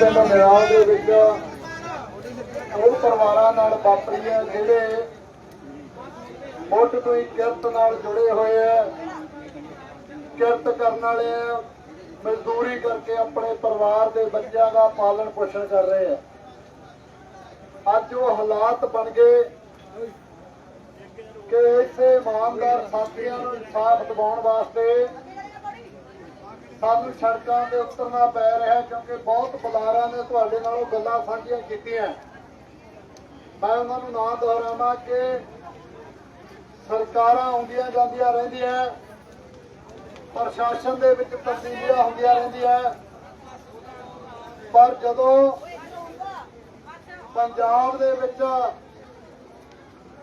ਪਿੰਡ ਨਿਰਾਲ ਦੇ ਵਿੱਚ ਉਹ ਪਰਿਵਾਰਾਂ ਨਾਲ ਵਾਪਰੀ ਹੈ ਜਿਹੜੇ ਮੁੱਢ ਤੋਂ ਹੀ ਕਿਰਤ ਨਾਲ ਜੁੜੇ ਹੋਏ ਆ। ਕਿਰਤ ਕਰਨ ਵਾਲੇ ਆ, ਮਜ਼ਦੂਰੀ ਕਰਕੇ ਆਪਣੇ ਪਰਿਵਾਰ ਦੇ ਬੱਚਿਆਂ ਦਾ ਪਾਲਣ ਪੋਸ਼ਣ ਕਰ ਰਹੇ ਆ। ਅੱਜ ਉਹ ਹਾਲਾਤ ਬਣ ਗਏ ਕਿ ਇਸੇ ਇਮਾਨਦਾਰ ਸਾਥੀਆਂ ਨੂੰ ਇਨਸਾਫ ਦਿਵਾਉਣ ਵਾਸਤੇ ਸਾਨੂੰ ਸੜਕਾਂ ਤੇ ਉਤਰਨਾ ਪੈ ਰਿਹਾ ਕਿਉਂਕਿ ਬਹੁਤ ਬੁਲਾਰਿਆਂ ਨੇ ਤੁਹਾਡੇ ਨਾਲੋਂ ਗੱਲਾਂ ਸਾਂਝੀਆਂ ਕੀਤੀਆਂ ਮੈਂ ਉਹਨਾਂ ਨੂੰ ਨਾ ਦੁਹਰਾਵਾਂ ਕਿ ਸਰਕਾਰਾਂ ਆਉਂਦੀਆਂ ਜਾਂਦੀਆਂ ਰਹਿੰਦੀਆਂ ਪ੍ਰਸ਼ਾਸਨ ਦੇ ਵਿੱਚ ਤਬਦੀਲੀਆਂ ਹੁੰਦੀਆਂ ਰਹਿੰਦੀਆਂ ਪਰ ਜਦੋਂ ਪੰਜਾਬ ਦੇ ਵਿੱਚ,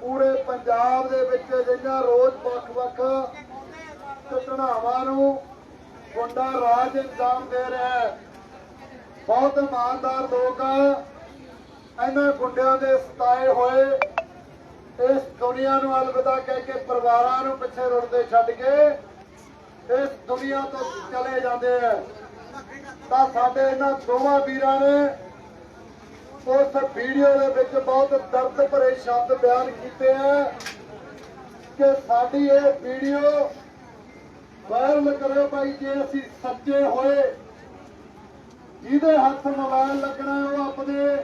ਪੂਰੇ ਪੰਜਾਬ ਦੇ ਵਿੱਚ ਜਿਹੜੀਆਂ ਰੋਜ਼ ਵੱਖ-ਵੱਖ ਘਟਨਾਵਾਂ ਨੂੰ ਗੁੰਡਾ ਰਾਜ ਇੰਜਾਮ ਦੇ ਰਿਹਾ ਹੈ। ਬਹੁਤ ਇਮਾਨਦਾਰ ਲੋਕ ਆ। ਇਹਨਾਂ ਗੁੰਡਿਆਂ ਦੇ ਸਤਾਏ ਹੋਏ। ਇਸ ਦੁਨੀਆ ਨੂੰ ਅਲਵਿਦਾ ਕਹਿ ਕੇ ਪਰਿਵਾਰਾਂ ਨੂੰ ਪਿੱਛੇ ਰੁੜਦੇ ਛੱਡ ਕੇ ਇਸ ਦੁਨੀਆ ਤੋਂ ਚਲੇ ਜਾਂਦੇ ਆ। ਤਾਂ ਸਾਡੇ ਇਹਨਾਂ ਦੋਵਾਂ ਵੀਰਾਂ ਨੇ ਉਸ ਵੀਡੀਓ ਦੇ ਵਿੱਚ ਬਹੁਤ ਦਰਦ ਭਰੇ ਸ਼ਬਦ ਬਿਆਨ ਕੀਤੇ ਆ ਕਿ ਸਾਡੀ ਇਹ ਵੀਡੀਓ ਵਾਇਰਲ ਕਰਿਓ ਭਾਈ, ਜੇ ਅਸੀਂ ਸੱਚੇ ਹੋਏ, ਜਿਹਦੇ ਹੱਥ ਮੋਬਾਈਲ ਲੱਗਣਾ ਉਹ ਆਪਣੇ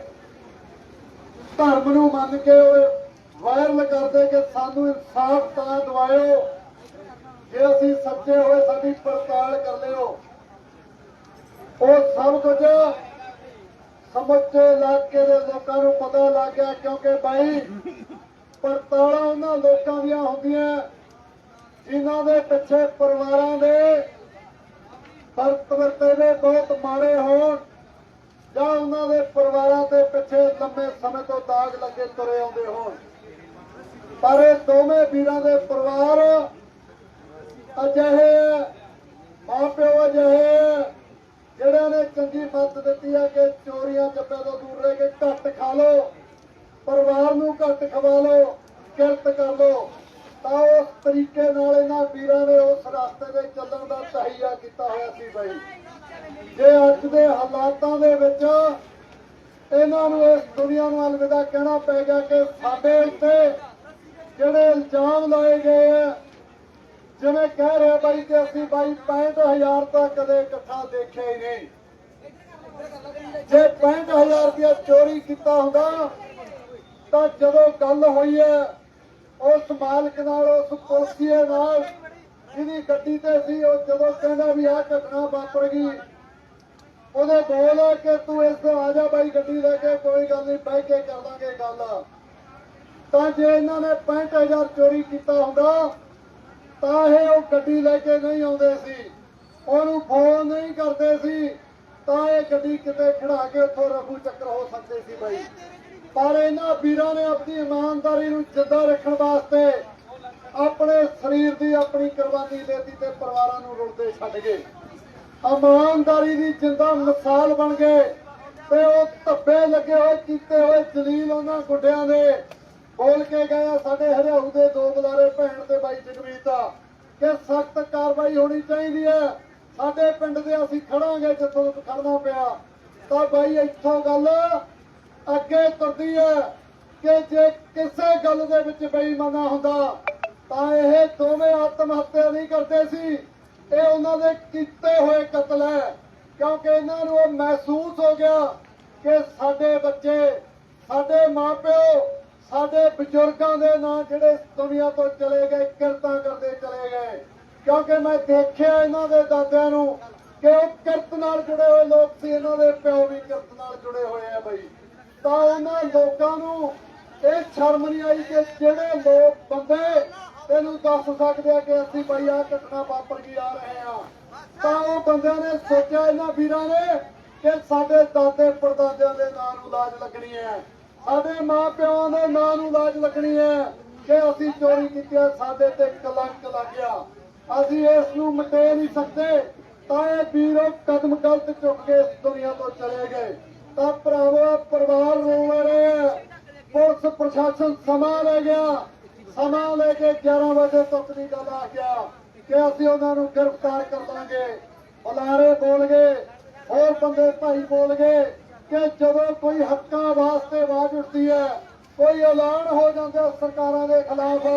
ਧਰਮ ਨੂੰ ਮੰਨ ਕੇ ਉਹ ਵਾਇਰਲ ਕਰਦੇ ਕਿ ਸਾਨੂੰ ਇਨਸਾਫ ਤਾਂ ਦਿਵਾਇਓ, ਜੇ ਅਸੀਂ ਸੱਚੇ ਹੋਏ, ਸਾਡੀ ਪੜਤਾਲ ਕਰ ਲਿਓ। ਉਹ ਸਭ ਕੁਝ ਸਮੁੱਚੇ ਇਲਾਕੇ ਦੇ ਲੋਕਾਂ ਨੂੰ ਪਤਾ ਲੱਗ ਗਿਆ, ਕਿਉਂਕਿ ਬਾਈ ਪੜਤਾਲਾਂ ਉਹਨਾਂ ਲੋਕਾਂ ਦੀਆਂ ਹੁੰਦੀਆਂ। ਜਿਨ੍ਹਾਂ ਦੇ ਪਿੱਛੇ ਪਰਿਵਾਰਾਂ ਦੇ ਵਰਤ ਵਰਤੇਵੇ ਬਹੁਤ ਮਾੜੇ ਹੋਣ, ਜਾਂ ਉਹਨਾਂ ਦੇ ਪਰਿਵਾਰਾਂ ਦੇ ਪਿੱਛੇ ਲੰਮੇ ਸਮੇਂ ਤੋਂ ਦਾਗ ਲੱਗੇ ਤੁਰੇ ਆਉਂਦੇ ਹੋਣ। ਪਰ ਇਹ ਦੋਵੇਂ ਵੀਰਾਂ ਦੇ ਪਰਿਵਾਰ ਅਜਿਹੇ ਮਾਪਿਓ ਅਜਿਹੇ ਜਿਹੜਿਆਂ ਨੇ ਚੰਗੀ ਮੱਤ ਦਿੱਤੀ ਹੈ ਕਿ ਚੋਰੀਆਂ ਚੱਪਿਆਂ ਤੋਂ ਦੂਰ ਰਹਿ ਕੇ ਘੱਟ ਖਾ ਲਓ, ਪਰਿਵਾਰ ਨੂੰ ਘੱਟ ਖਵਾ ਲਓ, ਕਿਰਤ ਕਰ ਲਓ। ਤਾਂ ਉਸ ਤਰੀਕੇ ਨਾਲ ਇਹਨਾਂ ਵੀਰਾਂ ਨੇ ਉਸ ਰਸਤੇ ਤੇ ਚੱਲਣ ਦਾ ਤਹਈਆ ਕੀਤਾ ਹੋਇਆ ਸੀ ਬਾਈ। ਜੇ ਅੱਜ ਦੇ ਹਾਲਾਤਾਂ ਦੇ ਵਿੱਚ ਇਹਨਾਂ ਨੂੰ ਇਸ ਦੁਨੀਆ ਨੂੰ ਅਲਵਿਦਾ ਕਹਿਣਾ ਪੈ ਗਿਆ ਕਿ ਸਾਡੇ ਉੱਤੇ ਜਿਹੜੇ ਇਲਜ਼ਾਮ ਲਾਏ ਗਏ ਆ, ਜਿਵੇਂ ਕਹਿ ਰਿਹਾ ਬਾਈ ਕਿ ਅਸੀਂ ਬਾਈ 65000 ਤਾਂ ਕਦੇ ਇਕੱਠਾ ਦੇਖਿਆ ਹੀ ਨਹੀਂ। ਜੇ 65000 ਰੁਪਇਆ ਚੋਰੀ ਕੀਤਾ ਹੁੰਦਾ, ਤਾਂ ਜਦੋਂ ਗੱਲ ਹੋਈ ਹੈ ਉਸ ਮਾਲਕ ਨਾਲ, ਉਸ ਪੁਲਸੀਏ ਨਾਲ, ਜਿਹਦੀ ਗੱਡੀ ਤੇ ਸੀ, ਉਹ ਜਦੋਂ ਕਹਿੰਦਾ ਵੀ ਆਹ ਘਟਨਾ ਵਾਪਰ ਗਈ, ਉਹਦੇ ਬੋਲ ਹੈ ਕਿ ਤੂੰ ਇਸ ਤੋਂ ਆ ਜਾ ਬਾਈ ਗੱਡੀ ਲੈ ਕੇ, ਕੋਈ ਗੱਲ ਨਹੀਂ, ਬਹਿ ਕੇ ਕਰ ਲਾਂਗੇ ਗੱਲ। ਤਾਂ ਜੇ ਇਹਨਾਂ ਨੇ 65000 ਚੋਰੀ ਕੀਤਾ ਹੁੰਦਾ, ਤਾਂ ਇਹ ਉਹ ਗੱਡੀ ਲੈ ਕੇ ਨਹੀਂ ਆਉਂਦੇ ਸੀ। ਉਹਨੂੰ ਫੋਨ ਨਹੀਂ ਕਰਦੇ ਸੀ, ਤਾਂ ਇਹ ਗੱਡੀ ਕਿਤੇ ਖੜਾ ਕੇ ਉੱਥੋਂ ਰਫੂ ਚੱਕਰ ਹੋ ਸਕਦੇ ਸੀ ਬਾਈ। ਪਰ ਇਹਨਾਂ ਵੀਰਾਂ ਨੇ ਆਪਣੀ ਇਮਾਨਦਾਰੀ ਨੂੰ ਜਿੱਦਾਂ ਰੱਖਣ ਵਾਸਤੇ ਆਪਣੇ ਸਰੀਰ ਦੀ ਆਪਣੀ ਕੁਰਬਾਨੀ ਦੇਤੀ ਤੇ ਪਰਿਵਾਰਾਂ ਨੂੰ ਰੁਲਦੇ ਛੱਡ ਗਏ। ਇਮਾਨਦਾਰੀ ਦੀ ਜਿੰਦਾ ਮਿਸਾਲ ਬਣ ਗਏ ਤੇ ਉਹ ਧੱਬੇ ਲੱਗੇ ਹੋਏ, ਕੀਤੇ ਹੋਏ ਜਲੀਲ ਉਹਨਾਂ ਗੁੱਡਿਆਂ ਦੇ। ਬੋਲ ਕੇ ਗਏ ਸਾਡੇ ਹਰਿਆਊ ਦੇ ਦੋ ਬੁਲਾਰੇ ਭੈਣ ਤੇ ਬਾਈ ਜਗਮੀਤ ਦਾ ਕਿ ਸਖਤ ਕਾਰਵਾਈ ਹੋਣੀ ਚਾਹੀਦੀ ਹੈ। ਸਾਡੇ ਪਿੰਡ ਦੇ ਅਸੀਂ ਖੜਾਂਗੇ ਜਿੱਥੋਂ ਖੜਨਾ ਪਿਆ। ਤਾਂ ਬਾਈ, ਇੱਥੋਂ ਗੱਲ ਅੱਗੇ ਤੁਰਦੀ ਹੈ ਕਿ ਜੇ ਕਿਸੇ ਗੱਲ ਦੇ ਵਿੱਚ ਬੇਈਮਾਨਾ ਹੁੰਦਾ, ਤਾਂ ਇਹ ਦੋਵੇਂ ਆਤਮ ਹੱਤਿਆ ਨਹੀਂ ਕਰਦੇ ਸੀ। ਇਹ ਉਹਨਾਂ ਦੇ ਕੀਤੇ ਹੋਏ ਕਤਲ ਹੈ, ਕਿਉਂਕਿ ਇਹਨਾਂ ਨੂੰ ਇਹ ਮਹਿਸੂਸ ਹੋ ਗਿਆ ਕਿ ਸਾਡੇ ਬੱਚੇ, ਸਾਡੇ ਮਾਪਿਓ, ਸਾਡੇ ਬਜ਼ੁਰਗਾਂ ਦੇ ਨਾਂ ਜਿਹੜੇ ਇਸ ਦੁਨੀਆ ਤੋਂ ਚਲੇ ਗਏ, ਕਿਰਤਾਂ ਕਰਦੇ ਚਲੇ ਗਏ। ਕਿਉਂਕਿ ਮੈਂ ਦੇਖਿਆ ਇਹਨਾਂ ਦੇ ਦਾਦਿਆਂ ਨੂੰ ਕਿ ਉਹ ਕਿਰਤ ਨਾਲ ਜੁੜੇ ਹੋਏ ਲੋਕ ਸੀ, ਇਹਨਾਂ ਦੇ ਪਿਓ ਵੀ ਕਿਰਤ ਨਾਲ ਜੁੜੇ ਹੋਏ ਆ ਬਈ। ਤਾਂ ਉਹਨਾਂ ਲੋਕਾਂ ਨੂੰ। ਇਹ ਸ਼ਰਮ ਨਹੀਂ ਆਈ ਕਿ ਜਿਹੜੇ ਲੋਕ ਬੰਦੇ, ਤੈਨੂੰ ਦੱਸ ਸਕਦੇ ਆ ਕਿ ਅਸੀਂ ਬਈ ਆ ਘਟਨਾ ਵਾਪਰ ਗਈ ਆ ਰਹੇ ਆ ਤਾਂ ਉਹ ਬੰਦਿਆਂ ਨੇ ਸੋਚਿਆ, ਇਹਨਾਂ ਵੀਰਾਂ ਨੇ ਕਿ ਸਾਡੇ ਦਾਦੇ ਪੜਦਾਦਿਆਂ ਦੇ ਨਾਂ ਨੂੰ ਲਾਜ ਲੱਗਣੀ ਹੈ। ਸਾਡੇ ਮਾਪਿਆਂ ਦੇ ਨਾਂ ਨੂੰ ਲਾਜ ਲੱਗਣੀ ਹੈ ਕਿ ਅਸੀਂ ਚੋਰੀ ਕੀਤੀ ਸਾਡੇ ਤੇ ਕਲੰਕ ਲੱਗ ਗਿਆ। ਅਸੀਂ ਇਸ ਨੂੰ ਮਿਟੇ ਨਹੀਂ ਸਕਦੇ, ਤਾਂ ਇਹ ਵੀਰੋ ਕਦਮ ਗਲਤ ਚੁੱਕ ਕੇ ਇਸ ਦੁਨੀਆ ਤੋਂ ਚਲੇ ਗਏ। ਤਾਂ ਭਰਾਵੋ, ਪਰਿਵਾਰ ਰੋ ਰਹੇ ਆ। ਪੁਲਿਸ ਪ੍ਰਸ਼ਾਸਨ ਸਮਾਂ ਲੈ ਗਿਆ। ਸਮਾਂ ਲੈ ਕੇ 11 ਵਜੇ ਤੱਕ ਦੀ ਗੱਲ ਆ ਗਿਆ ਕਿ ਅਸੀਂ ਉਹਨਾਂ ਨੂੰ ਗ੍ਰਿਫਤਾਰ ਕਰ ਲਾਂਗੇ। ਬੁਲਾਰੇ ਬੋਲ ਗਏ, ਹੋਰ ਬੰਦੇ ਭਾਈ ਬੋਲ ਗਏ ਕਿ ਜਦੋਂ ਕੋਈ ਹੱਕਾਂ ਵਾਸਤੇ ਆਵਾਜ਼ ਉੱਠਦੀ ਹੈ, ਕੋਈ ਐਲਾਨ ਹੋ ਜਾਂਦਾ ਸਰਕਾਰਾਂ ਦੇ ਖਿਲਾਫ।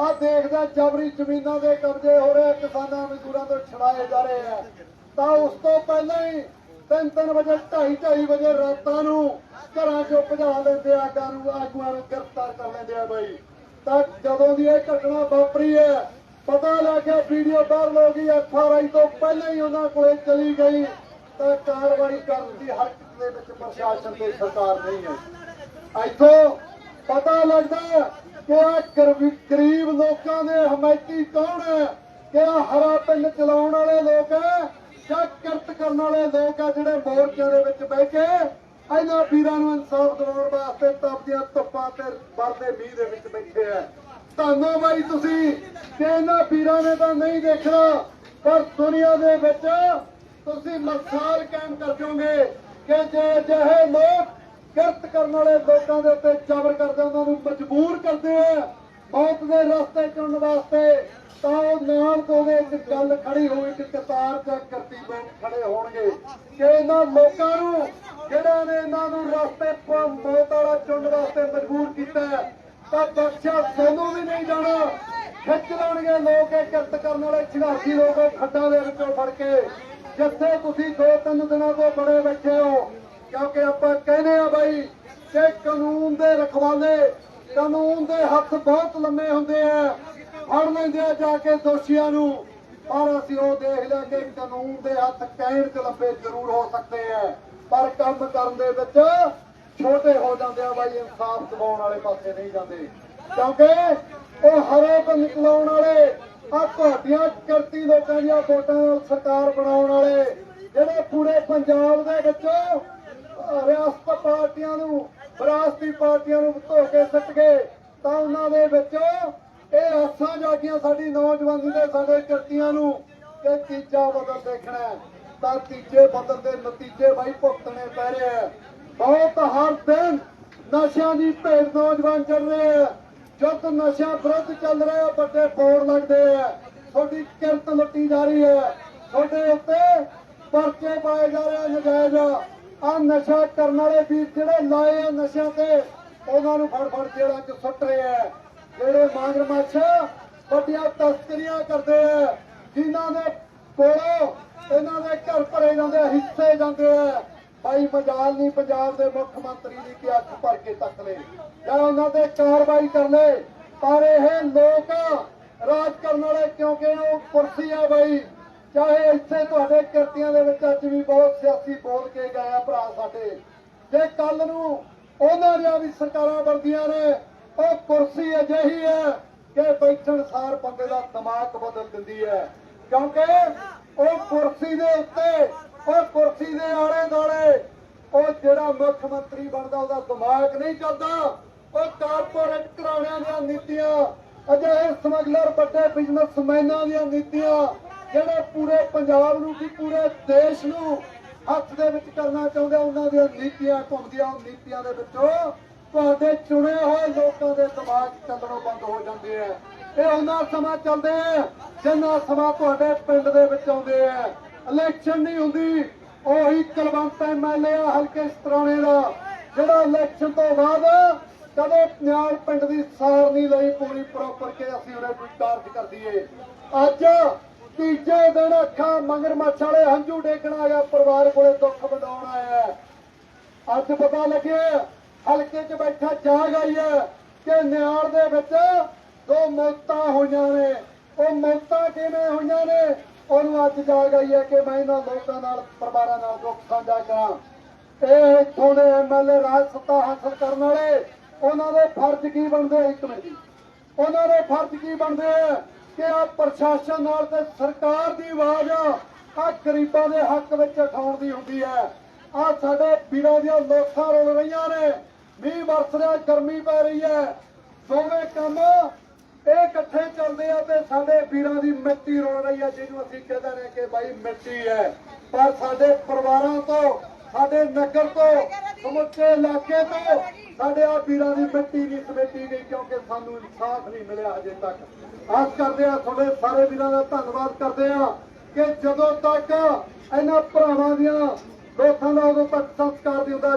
ਆ ਦੇਖਦਾ ਜਬਰੀ ਜ਼ਮੀਨਾਂ ਦੇ ਕਬਜ਼ੇ ਹੋ ਰਹੇ ਕਿਸਾਨਾਂ ਮਜ਼ਦੂਰਾਂ ਤੋਂ ਛੜਾਏ ਜਾ ਰਹੇ ਆ। ਤਾਂ ਉਸ ਤੋਂ ਪਹਿਲਾਂ ਹੀ ਤਿੰਨ ਤਿੰਨ ਵਜੇ, ਢਾਈ ਢਾਈ ਵਜੇ ਰਾਤਾਂ ਨੂੰ ਘਰਾਂ ਚੋਂ ਭਜਾ ਲੈਂਦੇ ਆ ਆਗੂਆਂ ਨੂੰ ਆਗੂਆਂ ਨੂੰ ਗ੍ਰਿਫਤਾਰ ਕਰ ਲੈਂਦੇ ਆ ਬਾਈ। ਤਾਂ ਜਦੋਂ ਦੀ ਇਹ ਘਟਨਾ ਵਾਪਰੀ ਹੈ, ਪਤਾ ਲੱਗਿਆ ਵੀਡੀਓ ਬਾਹਰ ਹੋ ਗਈ ਐਫਆਰਆਈ ਤੋਂ ਪਹਿਲਾਂ ਹੀ ਉਹਨਾਂ ਕੋਲੇ ਚਲੀ ਗਈ। ਤਾਂ ਕਾਰਵਾਈ ਕਰਨ ਦੀ ਹਰਕਤ ਦੇ ਵਿੱਚ ਪ੍ਰਸ਼ਾਸਨ ਤੇ ਸਰਕਾਰ ਨਹੀਂ ਹੈ। ਇੱਥੋਂ ਪਤਾ ਲੱਗਦਾ ਕਿ ਆ ਗਰੀਬ ਲੋਕਾਂ ਦੇ ਹਮਾਇਤੀ ਕੌਣ ਹੈ? ਕਿ ਆ ਹਰਾ ਪਿੰਡ ਚਲਾਉਣ ਵਾਲੇ ਲੋਕ ਹੈ? ਜਾਂ ਕਿਰਤ ਕਰਨ ਵਾਲੇ ਲੋਕ ਆ ਜਿਹੜੇ ਮੋਰਚਿਆਂ ਦੇ ਵਿੱਚ ਬਹਿ ਕੇ ਇਹਨਾਂ ਵੀਰਾਂ ਨੂੰ ਇਨਸਾਫ ਦਿਵਾਉਣ ਵਾਸਤੇ ਤਪਦੀਆਂ ਧੁੱਪਾਂ ਤੇ ਵਰਦੇ ਮੀਂਹ ਦੇ ਵਿੱਚ ਬੈਠੇ ਆ। ਧੰਨੋ ਬਾਈ ਤੁਸੀਂ ਕਿ ਇਹਨਾਂ ਵੀਰਾਂ ਨੇ ਤਾਂ ਨਹੀਂ ਦੇਖਣਾ, ਪਰ ਦੁਨੀਆ ਦੇ ਵਿੱਚ ਤੁਸੀਂ ਮਿਸਾਲ ਕਾਇਮ ਕਰ ਦਿਓਗੇ ਕਿ ਜੇ ਜਿਹੇ ਲੋਕ ਕਿਰਤ ਕਰਨ ਵਾਲੇ ਲੋਕਾਂ ਦੇ ਉੱਤੇ ਜ਼ਬਰ ਕਰਦੇ ਉਹਨਾਂ ਨੂੰ ਮਜਬੂਰ ਕਰਦੇ ਆ ਮੌਤ ਦੇ ਰਸਤੇ ਚੁਣਨ ਵਾਸਤੇ ਤਾਂ ਉਹ ਨਾਲ ਦੋਵੇਂ ਇੱਕ ਗੱਲ ਖੜੀ ਹੋਈ ਕਿ ਕਤਾਰ ਚ ਕਰਤੀ ਖੜੇ ਹੋਣਗੇ। ਕਿ ਇਹਨਾਂ ਲੋਕਾਂ ਨੂੰ ਜਿਹੜਾ ਨੇ ਇਹਨਾਂ ਨੂੰ ਰਸਤੇ ਪ- ਮੌਤ ਵਾਲਾ ਚੁਣਨ ਵਾਸਤੇ ਮਜਬੂਰ ਕੀਤਾ ਤਾਂ ਬਖਸ਼ਿਆ ਸਾਨੂੰ ਵੀ ਨਹੀਂ ਜਾਣਾ। ਖਿੱਚ ਲੈਣਗੇ ਲੋਕ ਇਹ ਕਿਰਤ ਕਰਨ ਵਾਲੇ ਝਗਾਰਦੀ ਲੋਕ ਉਹ ਖੱਡਾਂ ਦੇ ਵਿੱਚੋਂ ਫੜ ਕੇ। ਜਿੱਥੇ ਤੁਸੀਂ ਦੋ ਤਿੰਨ ਦਿਨਾਂ ਤੋਂ ਬੜੇ ਬੈਠੇ ਹੋ, ਕਿਉਂਕਿ ਆਪਾਂ ਕਹਿੰਦੇ ਆ ਬਾਈ ਕਿ ਕਾਨੂੰਨ ਦੇ ਰਖਵਾਲੇ ਕਾਨੂੰਨ ਦੇ ਹੱਥ ਬਹੁਤ ਲੰਮੇ ਹੁੰਦੇ ਆ। ਫੜ ਲੈਂਦੇ ਆ ਜਾ ਕੇ ਦੋਸ਼ੀਆਂ ਨੂੰ। ਪਰ ਅਸੀਂ ਉਹ ਦੇਖ ਲਿਆ ਕਿ ਕਾਨੂੰਨ ਦੇ ਹੱਥ ਕਹਿਣ ਚ ਲੰਬੇ ਜ਼ਰੂਰ ਹੋ ਸਕਦੇ ਆ। ਪਰ ਕੰਮ ਕਰਨ ਦੇ ਵਿੱਚ ਛੋਟੇ ਹੋ ਜਾਂਦੇ ਆ ਬਾਈ, ਇਨਸਾਫ ਦਿਵਾਉਣ ਵਾਲੇ ਪਾਸੇ ਨਹੀਂ ਜਾਂਦੇ। ਕਿਉਂਕਿ ਉਹ ਹਰੇਕ ਨਿਕਲਾਉਣ ਵਾਲੇ ਆ ਤੁਹਾਡੀਆਂ ਕਰਤੀ ਲੋਕਾਂ ਦੀਆਂ ਵੋਟਾਂ ਨਾਲ ਸਰਕਾਰ ਬਣਾਉਣ ਵਾਲੇ, ਜਿਹੜੇ ਪੂਰੇ ਪੰਜਾਬ ਦੇ ਵਿੱਚ ਰਿਆਸਤ ਪਾਰਟੀਆਂ ਨੂੰ ਵਿਰਾਸਤੀ ਪਾਰਟੀਆਂ ਨੂੰ ਧੋ ਕੇ ਸਿੱਟ ਗਏ ਤਾਂ ਉਹਨਾਂ ਦੇ ਵਿੱਚ ਇਹ ਆਸਾਂ ਜਾਗੀਆਂ ਸਾਡੀ ਨੌਜਵਾਨੀ ਦੇ, ਸਾਡੇ ਕਿਰਤੀਆਂ ਨੂੰ ਕਿ ਤੀਜਾ ਬਦਲ ਦੇਖਣਾ ਤਾਂ ਤੀਜੇ ਬਦਲ ਦੇ ਨਤੀਜੇ ਬਾਈ ਭੁਗਤਣੇ ਪੈ ਰਹੇ ਆ ਬਹੁਤ ਹਰ ਦਿਨ ਨਸ਼ਿਆਂ ਦੀ ਭੇਡ ਨੌਜਵਾਨ ਚੱਲ ਰਹੇ ਆ ਜਦ ਨਸ਼ਿਆਂ ਵਿਰੁੱਧ ਚੱਲ ਰਿਹਾ ਵੱਡੇ ਬੋਰਡ ਲੱਗਦੇ ਆ। ਤੁਹਾਡੀ ਕਿਰਤ ਲੁੱਟੀ ਜਾ ਰਹੀ ਹੈ। ਤੁਹਾਡੇ ਉੱਤੇ ਪਰਚੇ ਪਾਏ ਜਾ ਰਹੇ ਆ, ਨਜਾਇਜ਼ ਆ ਨਸ਼ਾ ਕਰਨ ਵਾਲੇ ਵੀਰ ਜਿਹੜੇ ਲਾਏ ਆ ਨਸ਼ਿਆਂ ਤੇ, ਉਹਨਾਂ ਨੂੰ ਫੜ ਫੜ ਜੇਲ੍ਹਾਂ 'ਚ ਸੁੱਟ ਰਹੇ ਆ। ਜਿਹੜੇ ਮਾਂਗਰ ਮੱਛ ਵੱਡੀਆਂ ਤਸਕਰੀਆਂ ਕਰਦੇ ਆ, ਜਿਨ੍ਹਾਂ ਦੇ ਕੋਲੋਂ ਇਹਨਾਂ ਦੇ ਘਰ ਭਰੇ ਜਾਂਦੇ ਹਿੱਸੇ ਜਾਂਦੇ ਆ। ਭਾਈ ਮਜਾਲ ਨਹੀਂ, ਪੰਜਾਬ ਦੇ ਮੁੱਖ ਮੰਤਰੀ ਦੀ ਕਿ ਅੱਖ ਭਰ ਕੇ ਤੱਕ ਲੈ ਜਾਂ ਉਹਨਾਂ ਤੇ ਕਾਰਵਾਈ ਕਰ ਲੈ। ਪਰ ਇਹ ਲੋਕ ਰਾਜ ਕਰਨ ਵਾਲੇ ਕਿਉਂਕਿ ਉਹ ਕੁਰਸੀ ਆ ਬਾਈ। ਚਾਹੇ ਇੱਥੇ ਤੁਹਾਡੇ ਕਿਰਤੀਆਂ ਦੇ ਵਿੱਚ ਅੱਜ ਵੀ ਬਹੁਤ ਸਿਆਸੀ ਬੋਲ ਕੇ ਗਏ ਆ ਭਰਾ ਸਾਡੇ। ਜੇ ਕੱਲ ਨੂੰ ਉਹਨਾਂ ਦੀਆਂ ਵੀ ਸਰਕਾਰਾਂ ਬਣਦੀਆਂ ਨੇ, ਉਹ ਕੁਰਸੀ ਅਜਿਹੀ ਹੈ ਕਿ ਬੈਠਣ ਸਾਰ ਬੰਦੇ ਦਾ ਦਿਮਾਗ ਬਦਲ ਦਿੰਦੀ ਹੈ। ਕਿਉਂਕਿ ਉਹ ਕੁਰਸੀ ਦੇ ਉੱਤੇ, ਉਹ ਕੁਰਸੀ ਦੇ ਆਲੇ ਦੁਆਲੇ ਉਹ ਜਿਹੜਾ ਮੁੱਖ ਮੰਤਰੀ ਬਣਦਾ, ਉਹਦਾ ਦਿਮਾਗ ਨਹੀਂ ਚੱਲਦਾ। ਉਹ ਕਾਰਪੋਰੇਟ ਘਰਾਣਿਆਂ ਦੀਆਂ ਨੀਤੀਆਂ, ਅਜਿਹੇ ਸਮਗਲਰ, ਵੱਡੇ ਬਿਜ਼ਨਸਮੈਨਾਂ ਦੀਆਂ ਨੀਤੀਆਂ ਜਿਹੜੇ ਪੂਰੇ ਪੰਜਾਬ ਨੂੰ ਵੀ ਪੂਰੇ ਦੇਸ਼ ਨੂੰ ਹੱਥ ਦੇ ਵਿੱਚ ਕਰਨਾ ਚਾਹੁੰਦੇ, ਉਹਨਾਂ ਦੀਆਂ ਨੀਤੀਆਂ ਘੁੰਮਦੀਆਂ, ਉਹ ਨੀਤੀਆਂ ਦੇ ਵਿੱਚੋਂ ਤੁਹਾਡੇ ਚੁਣੇ ਹੋਏ ਲੋਕਾਂ ਦੇ ਦਿਮਾਗ ਚੱਲਣੋਂ ਬੰਦ ਹੋ ਜਾਂਦੇ ਆ। ਇਹ ਉਹਨਾਂ ਸਮਾਂ ਚੱਲਦੇ ਆ ਜਿੰਨਾ ਸਮਾਂ ਤੁਹਾਡੇ ਪਿੰਡ ਦੇ ਵਿੱਚ ਆਉਂਦੇ ਆ। ਇਲੈਕਸ਼ਨ ਨਹੀਂ ਹੁੰਦੀ, ਉਹੀ ਕਲਵੰਤ ਐਮਐਲਏ ਆ ਹਲਕੇ ਸਤਰਾਣੇ ਦਾ, ਜਿਹੜਾ ਇਲੈਕਸ਼ਨ ਤੋਂ ਬਾਅਦ ਕਦੇ ਨਿਆਲ ਪਿੰਡ ਦੀ ਸਾਰ ਨਹੀਂ ਲਈ ਪੂਰੀ ਪ੍ਰੋਪਰ ਕੇ ਅਸੀਂ ਉਹਨੇ ਕੋਈ ਕਾਰਜ ਕਰ ਦਈਏ। ਅੱਜ ਤੀਜੇ ਦਿਨ ਅੱਖਾਂ ਮੰਗਰ ਮੱਛ ਵਾਲੇ ਹੰਝੂ ਡੇਕਣ ਆ ਪਰਿਵਾਰ ਕੋਲੇ ਦੁੱਖ ਵੰਡਾਉਣ ਆਇਆ। ਅੱਜ ਪਤਾ ਲੱਗਿਆ, ਹਲਕੇ 'ਚ ਬੈਠਾ ਜਾਗ ਆਈ ਹੈ ਕਿ ਨਿਆਲ ਦੇ ਵਿੱਚ ਦੋ ਮੌਤਾਂ ਹੋਈਆਂ ਨੇ। ਉਹ ਮੌਤਾਂ ਕਿਵੇਂ ਹੋਈਆਂ ਨੇ? ਉਹਨੂੰ ਅੱਜ ਜਾਗ ਆਈ ਹੈ ਕਿ ਮੈਂ ਇਹਨਾਂ ਲੋਕਾਂ ਨਾਲ, ਪਰਿਵਾਰਾਂ ਨਾਲ ਦੁੱਖ ਸਾਂਝਾ ਕਰਾਂ। ਇਹ ਇੱਥੋਂ ਦੇ ਐਮਐਲਏ ਰਾਜ ਸੱਤਾ ਹਾਸਲ ਕਰਨ ਵਾਲੇ, ਉਹਨਾਂ ਦੇ ਫਰਜ਼ ਕੀ ਬਣਦੇ ਇੱਕ ਮਿੰਟ? ਉਹਨਾਂ ਦੇ ਫਰਜ਼ ਕੀ ਬਣਦੇ ਆ? ਕਿ ਆ ਪ੍ਰਸ਼ਾਸਨ ਨਾਲ ਤੇ ਸਰਕਾਰ ਦੀ ਆਵਾਜ਼ ਆ ਗਰੀਬਾਂ ਦੇ ਹੱਕ ਵਿੱਚ ਉਠਾਉਣ ਦੀ ਹੁੰਦੀ ਹੈ। ਆ ਸਾਡੇ ਵੀਰਾਂ ਦੀਆਂ ਲੋਕਾਂ ਰੋਲ ਰਹੀਆਂ ਨੇ, ਮੀਂਹ ਵਰਸ ਰਿਹਾ, ਗਰਮੀ ਪੈ ਰਹੀ ਹੈ। ਦੋਵੇਂ ਕੰਮ ਇਹ ਇਕੱਠੇ ਚੱਲਦੇ ਆ ਤੇ ਸਾਡੇ ਵੀਰਾਂ ਦੀ ਮਿੱਟੀ ਰੋਲ ਰਹੀ ਹੈ, ਜਿਹਨੂੰ ਅਸੀਂ ਕਹਿੰਦੇ ਨੇ ਕਿ ਬਾਈ ਮਿੱਟੀ ਹੈ। ਪਰ ਸਾਡੇ ਪਰਿਵਾਰਾਂ ਤੋਂ ਸਾਡੇ ਨਗਰ ਤੋਂ, ਸਮੁੱਚੇ ਇਲਾਕੇ ਤੋਂ ਸਾਡੇ ਆ ਵੀਰਾਂ ਦੀ ਮਿੱਟੀ ਨਹੀਂ ਸਮੇਟੀ ਗਈ ਕਿਉਂਕਿ ਸਾਨੂੰ ਇਨਸਾਫ ਨਹੀਂ ਮਿਲਿਆ ਹਜੇ ਤੱਕ। ਆਸ ਕਰਦੇ ਆ ਤੁਹਾਡੇ ਸਾਰੇ ਵੀਰਾਂ ਦਾ ਧੰਨਵਾਦ ਕਰਦੇ ਆ ਕਿ ਜਦੋਂ ਤੱਕ ਇਹਨਾਂ ਭਰਾਵਾਂ ਦੀਆਂ ਲੋਕਾਂ ਦਾ ਉਦੋਂ ਤੱਕ ਸੰਸਕਾਰ ਦੀ ਹੁੰਦਾ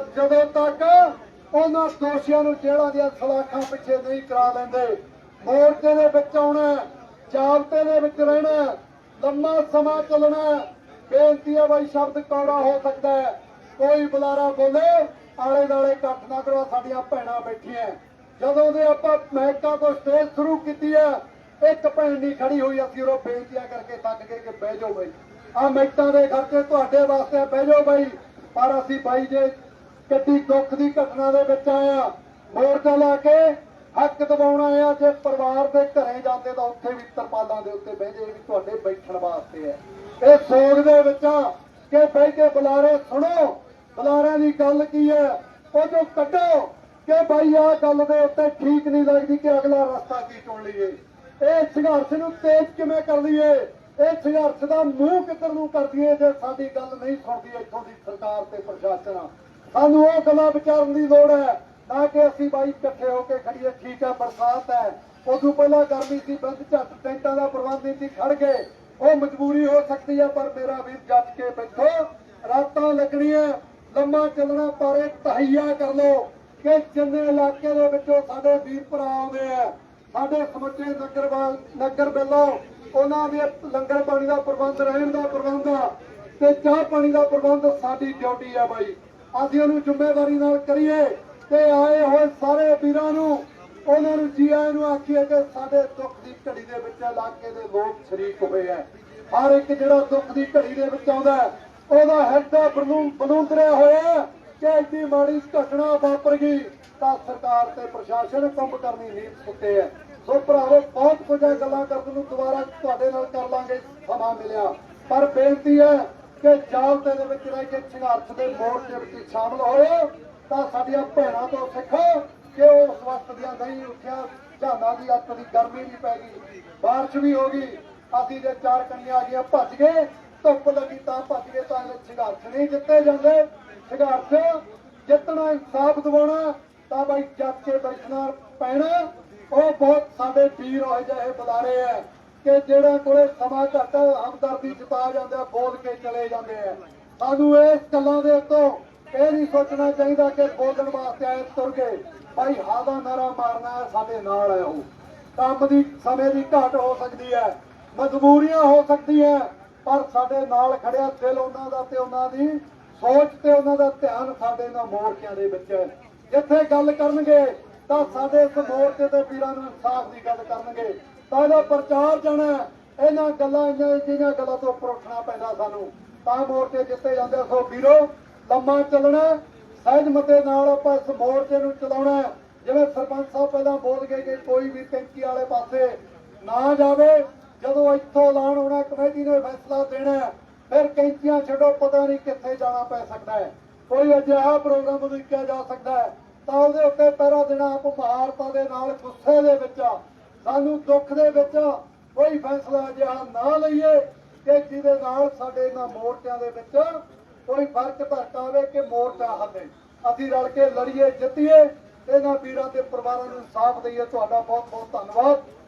ਉਹਨਾਂ ਦੋਸ਼ੀਆਂ ਨੂੰ ਜੇਲ੍ਹਾਂ ਦੀਆਂ ਸਲਾਖਾਂ ਪਿੱਛੇ ਨਹੀਂ ਕਰਾ ਲੈਂਦੇ। ਮੋਰਚੇ ਦੇ ਵਿੱਚ ਆਉਣਾ ਜਾਬਤੇ ਦੇ ਵਿੱਚ ਰਹਿਣਾ ਲੰਮਾ ਸਮਾਂ ਚੱਲਣਾ ਬੇਨਤੀ ਹੈ ਬਾਈ ਸ਼ਬਦ ਕੌੜਾ ਹੋ ਸਕਦਾ ਹੈ। ਕੋਈ ਬੁਲਾਰਾ ਬੋਲੇ, ਆਲੇ ਦਾਲੇ ਇਕੱਠ ਨਾ ਕਰੋ ਸਾਡੀਆਂ ਭੈਣਾਂ ਬੈਠੀਆਂ। ਜਦੋਂ ਦੇ ਆਪਾਂ ਮਹਿਕਾ ਤੋਂ ਸਟੇਜ ਸ਼ੁਰੂ ਕੀਤੀ ਹੈ ਇੱਕ ਭੈਣ ਨਹੀਂ ਖੜੀ ਹੋਈ, ਅਸੀਂ ਉਹ ਬੇਨਤੀਆਂ ਕਰਕੇ ਥੱਕ ਗਏ ਕਿ ਬਹਿ ਜਾਓ ਬਾਈ। ਆ ਮੈਟਾਂ ਦੇ ਖਰਚੇ ਤੁਹਾਡੇ ਵਾਸਤੇ ਬਹਿ ਜਾਓ ਬਾਈ। ਪਰ ਅਸੀਂ ਬਾਈ ਜੇ ਕਿੱਡੀ ਦੁੱਖ ਦੀ ਘਟਨਾ ਦੇ ਵਿੱਚ ਆਇਆ ਮੋਰਚਾ ਲਾ ਕੇ ਹੱਕ ਦਿਵਾਉਣਾ ਆ, ਜੇ ਪਰਿਵਾਰ ਦੇ ਘਰੇ ਜਾਂਦੇ ਤਾਂ ਉੱਥੇ ਵੀ ਤਰਪਾਲਾਂ ਦੇ ਉੱਤੇ ਬਹਿ ਜੇ ਵੀ ਤੁਹਾਡੇ ਬੈਠਣ ਵਾਸਤੇ ਹੈ ਇਹ ਸੋਗ ਦੇ ਵਿੱਚ ਆ ਕਿ ਬਹਿ ਕੇ ਬੁਲਾਰੇ ਸੁਣੋ ਬੁਲਾਰਿਆਂ ਦੀ ਗੱਲ ਕੀ ਹੈ? ਉਹ ਜੋ ਕੱਢੋ ਕਿ ਭਾਈ ਆਹ ਗੱਲ ਦੇ ਉੱਤੇ ਠੀਕ ਨਹੀਂ ਲੱਗਦੀ ਕਿ ਅਗਲਾ ਰਸਤਾ ਕੀ ਚੁਣ ਲਈਏ। ਇਹ ਸੰਘਰਸ਼ ਨੂੰ ਤੇਜ਼ ਕਿਵੇਂ ਕਰ ਲਈਏ? ਇਹ ਸੰਘਰਸ਼ ਦਾ ਮੂੰਹ ਕਿੱਧਰ ਨੂੰ ਕਰ ਦਈਏ ਜੇ ਸਾਡੀ ਗੱਲ ਨਹੀਂ ਸੁਣਦੀ ਇੱਥੋਂ ਦੀ ਸਰਕਾਰ ਤੇ ਪ੍ਰਸ਼ਾਸਨ? ਸਾਨੂੰ ਉਹ ਗੱਲਾਂ ਵਿਚਾਰਨ ਦੀ ਲੋੜ ਹੈ, ਨਾ ਕਿ ਅਸੀਂ ਬਾਈ ਇਕੱਠੇ ਹੋ ਕੇ ਖੜੀਏ ਠੀਕ ਹੈ, ਬਰਸਾਤ ਹੈ। ਉਦੋਂ ਪਹਿਲਾਂ ਗਰਮੀ ਸੀ, ਬੰਦ ਝੱਟ ਟੈਂਟਾਂ ਦਾ ਪ੍ਰਬੰਧ ਨਹੀਂ ਸੀ ਖੜ ਗਏ। ਉਹ ਮਜਬੂਰੀ ਹੋ ਸਕਦੀ ਹੈ, ਪਰ ਮੇਰਾ ਵੀਰ ਜੱਜ ਕੇ ਬੈਠੋ, ਰਾਤਾਂ ਲੱਗਣੀਆਂ। ਲੰਮਾ ਚੱਲਣਾ ਪਰ ਇਹ ਤਹਈਆ ਕਰ ਲੋ ਕਿ ਜਿੰਨੇ ਇਲਾਕੇ ਦੇ ਵਿੱਚੋਂ ਸਾਡੇ ਵੀਰ ਭਰਾ ਆਉਂਦੇ ਆ, ਸਾਡੇ ਸਮੁੱਚੇ ਨਗਰਵਾਲ ਨਗਰ ਵੱਲੋਂ ਉਹਨਾਂ ਦੇ ਲੰਗਰ ਪਾਣੀ ਦਾ ਪ੍ਰਬੰਧ, ਰਹਿਣ ਦਾ ਪ੍ਰਬੰਧ ਆ ਤੇ ਚਾਹ ਪਾਣੀ ਦਾ ਪ੍ਰਬੰਧ ਸਾਡੀ ਡਿਊਟੀ ਆ ਬਾਈ। ਅਸੀਂ ਉਹਨੂੰ ਜ਼ਿੰਮੇਵਾਰੀ ਨਾਲ ਕਰੀਏ ਤੇ ਆਏ ਹੋਏ ਸਾਰੇ ਵੀਰਾਂ ਨੂੰ, ਉਹਨਾਂ ਨੂੰ ਜੀ ਆਇਆਂ ਨੂੰ ਆਖੀਏ ਕਿ ਸਾਡੇ ਦੁੱਖ ਦੀ ਘੜੀ ਦੇ ਵਿੱਚ ਇਲਾਕੇ ਦੇ ਲੋਕ ਸ਼ਰੀਕ ਹੋਏ ਆ। ਹਰ ਇੱਕ ਜਿਹੜਾ ਦੁੱਖ ਦੀ ਘੜੀ ਦੇ ਵਿੱਚ ਆਉਂਦਾ ਉਹਦਾ ਹਿਰਦਾ ਬਲੂ ਬਲੂੰਦਰਿਆ ਹੋਇਆ ਕਿ ਐਡੀ ਮਾੜੀ ਘਟਨਾ ਵਾਪਰ ਗਈ ਤਾਂ ਸਰਕਾਰ ਤੇ ਪ੍ਰਸ਼ਾਸਨ ਕੰਮ ਕਰਨੀ ਨਹੀਂ ਸੁੱਤੇ ਹੈ। ਸੋ ਭਰਾਵੋ, ਬਹੁਤ ਕੁਝ ਹੈ ਗੱਲਾਂ ਕਰਨ ਨੂੰ ਦੁਬਾਰਾ ਤੁਹਾਡੇ ਨਾਲ ਕਰ ਲਾਂਗੇ, ਸਮਾਂ ਮਿਲਿਆ। ਪਰ ਬੇਨਤੀ ਹੈ ਕਿ ਜਾਲਤੇ ਦੇ ਵਿੱਚ ਰਹਿ ਕੇ ਸੰਘਰਸ਼ ਦੇ ਮੋਰਚੇ ਵਿੱਚ ਸ਼ਾਮਲ ਹੋਏ ਤਾਂ ਸਾਡੀਆਂ ਭੈਣਾਂ ਤੋਂ ਸਿੱਖੋ ਕਿ ਉਹ ਉਸ ਵਕਤ ਦੀਆਂ ਨਹੀਂ ਉੱਠਿਆ, ਝਾਨਾ ਦੀ ਅੱਤ ਦੀ ਗਰਮੀ ਵੀ ਪੈ ਗਈ, ਬਾਰਿਸ਼ ਵੀ ਹੋ ਗਈ। ਅਸੀਂ ਜੇ ਚਾਰ ਕਣੀਆਂ ਆ ਗਈਆਂ, ਭੱਜ ਗਏ। ਧੁੱਪ ਲੱਗੀ ਤਾਂ ਭੱਜ ਗਏ ਤਾਂ ਇਹ ਸੰਘਰਸ਼ ਨਹੀਂ ਜਿੱਤੇ ਜਾਂਦੇ। ਸੰਘਰਸ਼ ਜਿੱਤਣਾ ਇਨਸਾਫ ਦਿਵਾਉਣਾ ਤਾਂ ਬਾਈ ਜੱਜ ਕੇ ਬੈਠਣਾ ਪੈਣਾ। ਉਹ ਬਹੁਤ ਸਾਡੇ ਵੀਰ ਹੋਏ ਜਿਹੇ ਬੁਲਾਰੇ ਆ ਕਿ ਜਿਹੜਾ ਕੋਲੇ ਸਮਾਂ ਘੱਟ ਹਮਦਰਦੀ ਜਤਾ ਜਾਂਦੇ ਆ ਬੋਲ ਕੇ ਚਲੇ ਜਾਂਦੇ ਆ। ਸਾਨੂੰ ਇਸ ਗੱਲਾਂ ਦੇ ਉੱਤੋਂ ਇਹ ਨਹੀਂ ਸੋਚਣਾ ਚਾਹੀਦਾ ਕਿ ਬੋਲਣ ਵਾਸਤੇ ਆਏ ਤੁਰ ਗਏ। ਭਾਈ ਹਾਦਾ ਨਾਰਾ ਮਾਰਨਾ ਹੈ, ਸਾਡੇ ਨਾਲ ਹੈ ਉਹ। ਕੰਮ ਦੀ ਸਮੇਂ ਦੀ ਘਾਟ ਹੋ ਸਕਦੀ ਹੈ ਮਜਬੂਰੀਆਂ ਹੋ ਸਕਦੀਆਂ। ਪਰ ਸਾਡੇ ਨਾਲ ਖੜਿਆ ਦਿਲ ਉਹਨਾਂ ਦਾ ਤੇ ਉਹਨਾਂ ਦੀ ਸੋਚ ਤੇ ਉਹਨਾਂ ਦਾ ਧਿਆਨ ਸਾਡੇ ਨਾਲ ਮੋਰਚਿਆਂ ਦੇ ਵਿੱਚ ਹੈ। ਜਿੱਥੇ ਗੱਲ ਕਰਨਗੇ, ਤਾਂ ਸਾਡੇ ਇਸ ਮੋਰਚੇ ਦੇ ਵੀਰਾਂ ਨੂੰ ਇਨਸਾਫ ਦੀ ਗੱਲ ਕਰਨਗੇ। ਤਾਂ ਇਹਦਾ ਪ੍ਰਚਾਰ ਜਾਣਾ ਇਹਨਾਂ ਗੱਲਾਂ ਇਹਨਾਂ ਜਿਹੜੀਆਂ ਗੱਲਾਂ ਤੋਂ ਉੱਪਰ ਉੱਠਣਾ ਪੈਂਦਾ ਸਾਨੂੰ। ਤਾਂ ਮੋਰਚੇ ਜਿੱਤੇ ਜਾਂਦੇ ਸੋ ਵੀਰੋ, ਲੰਮਾ ਚੱਲਣਾ ਸਹਿਜ ਮਤੇ ਨਾਲ ਆਪਾਂ ਇਸ ਮੋਰਚੇ ਨੂੰ ਚਲਾਉਣਾ ਜਿਵੇਂ ਸਰਪੰਚ ਸਾਹਿਬ ਪਹਿਲਾਂ ਬੋਲ ਗਏ ਕਿ ਕੋਈ ਵੀ ਟੈਂਕੀ ਵਾਲੇ ਪਾਸੇ ਨਾ ਜਾਵੇ ਜਦੋਂ ਇੱਥੋਂ ਐਲਾਨ ਹੋਣਾ ਕਮੇਟੀ ਨੇ ਫੈਸਲਾ ਦੇਣਾ ਫਿਰ ਕੈਂਚੀਆਂ ਛੱਡੋ, ਪਤਾ ਨਹੀਂ ਕਿੱਥੇ ਜਾਣਾ ਪੈ ਸਕਦਾ ਹੈ। ਕੋਈ ਅਜਿਹਾ ਪ੍ਰੋਗਰਾਮ ਉਲੀਕਿਆ ਜਾ ਸਕਦਾ ਹੈ, ਤਾਂ ਉਹਦੇ ਉੱਤੇ ਪਹਿਰਾ ਦੇਣਾ ਆਪ ਮਹਾਰਤਾ ਦੇ ਨਾਲ ਗੁੱਸੇ ਦੇ ਵਿੱਚ ਸਾਨੂੰ ਦੁੱਖ ਦੇ ਵਿੱਚ ਕੋਈ ਫੈਸਲਾ ਅਜਿਹਾ ਨਾ ਲਈਏ ਕਿ ਜਿਹਦੇ ਨਾਲ ਸਾਡੇ ਇਹਨਾਂ ਮੋਰਚਿਆਂ ਦੇ ਵਿੱਚ ਕੋਈ ਫ਼ਰਕ ਧਰਕ ਆਵੇ ਕਿ ਮੋਰਚਾ ਹੱਲੇ। ਅਸੀਂ ਰਲ ਕੇ ਲੜੀਏ, ਜਿੱਤੀਏ ਇਹਨਾਂ ਵੀਰਾਂ ਦੇ ਪਰਿਵਾਰਾਂ ਨੂੰ ਇਨਸਾਫ ਦਈਏ। ਤੁਹਾਡਾ ਬਹੁਤ ਬਹੁਤ ਧੰਨਵਾਦ।